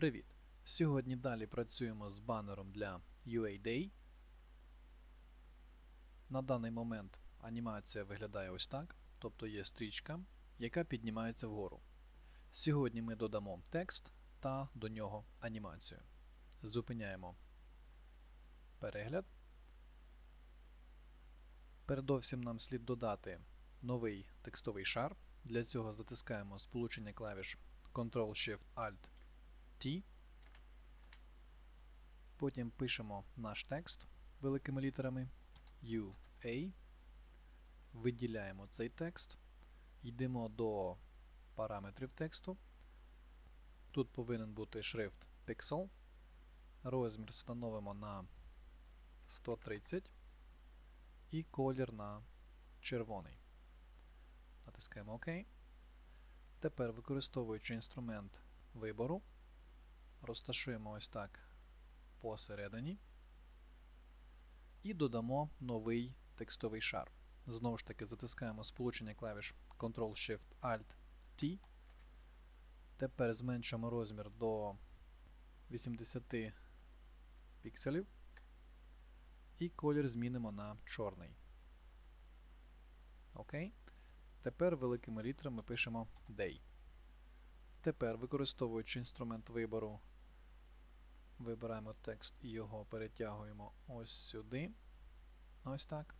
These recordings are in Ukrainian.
Привіт! Сьогодні далі працюємо з банером для UA Day. На даний момент анімація виглядає ось так, тобто є стрічка, яка піднімається вгору. Сьогодні ми додамо текст та до нього анімацію. Зупиняємо перегляд. Передовсім нам слід додати новий текстовий шар. Для цього затискаємо сполучення клавіш Ctrl-Shift-Alt T. Потім пишемо наш текст великими літерами UA. Виділяємо цей текст. Йдемо до параметрів тексту. Тут повинен бути шрифт Pixel. Розмір встановимо на 130 і колір на червоний. Натискаємо ОК. Тепер, використовуючи інструмент вибору, розташуємо ось так посередині і додамо новий текстовий шар. Знову ж таки, затискаємо сполучення клавіш Ctrl-Shift-Alt-T. Тепер зменшимо розмір до 80 пікселів. І колір змінимо на чорний. Окей. Тепер великими літерами пишемо Day. Тепер, використовуючи інструмент вибору, вибираємо текст і його перетягуємо ось сюди. Ось так.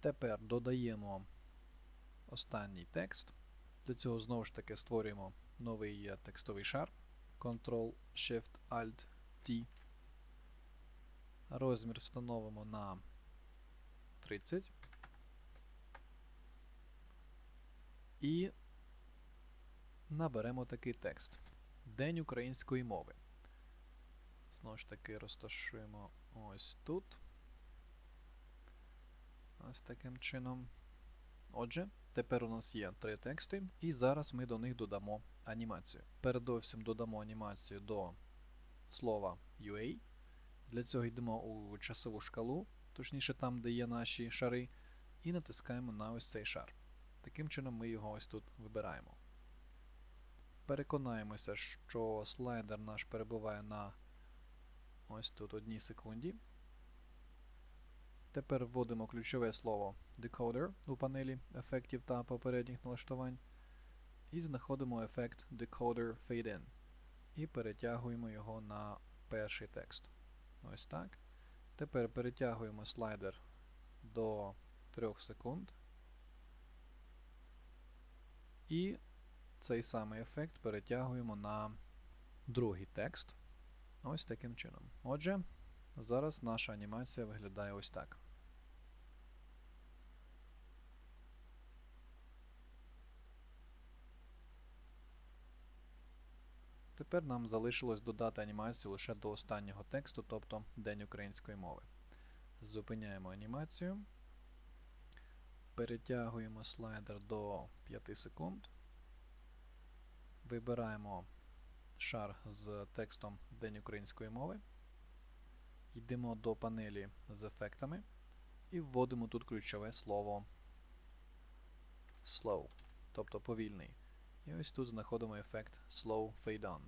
Тепер додаємо останній текст. Для цього знову ж таки створюємо новий текстовий шар. Ctrl-Shift-Alt-T. Розмір встановимо на 30. І наберемо такий текст. День української мови. Знову ж таки розташуємо ось тут. Ось таким чином. Отже, тепер у нас є три тексти, і зараз ми до них додамо анімацію. Передовсім додамо анімацію до слова UA. Для цього йдемо у часову шкалу, точніше там, де є наші шари, і натискаємо на ось цей шар. Таким чином ми його ось тут вибираємо. Переконаємося, що слайдер наш перебуває на ось тут одній секунді. Тепер вводимо ключове слово Decoder у панелі ефектів та попередніх налаштувань. І знаходимо ефект Decoder Fade In. І перетягуємо його на перший текст. Ось так. Тепер перетягуємо слайдер до 3 секунд. І цей самий ефект перетягуємо на другий текст. Ось таким чином. Отже, зараз наша анімація виглядає ось так. Тепер нам залишилось додати анімацію лише до останнього тексту, тобто День української мови. Зупиняємо анімацію. Перетягуємо слайдер до 5 секунд. Вибираємо шар з текстом День української мови. Йдемо до панелі з ефектами і вводимо тут ключове слово slow, тобто повільний. І ось тут знаходимо ефект Slow Fade On.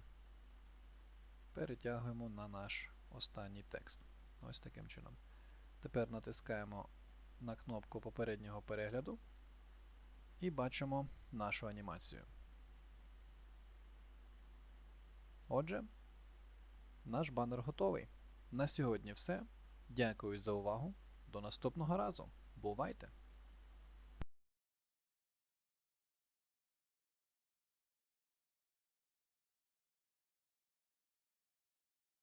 Перетягуємо на наш останній текст. Ось таким чином. Тепер натискаємо на кнопку попереднього перегляду і бачимо нашу анімацію. Отже, наш банер готовий. На сьогодні все. Дякую за увагу. До наступного разу. Бувайте!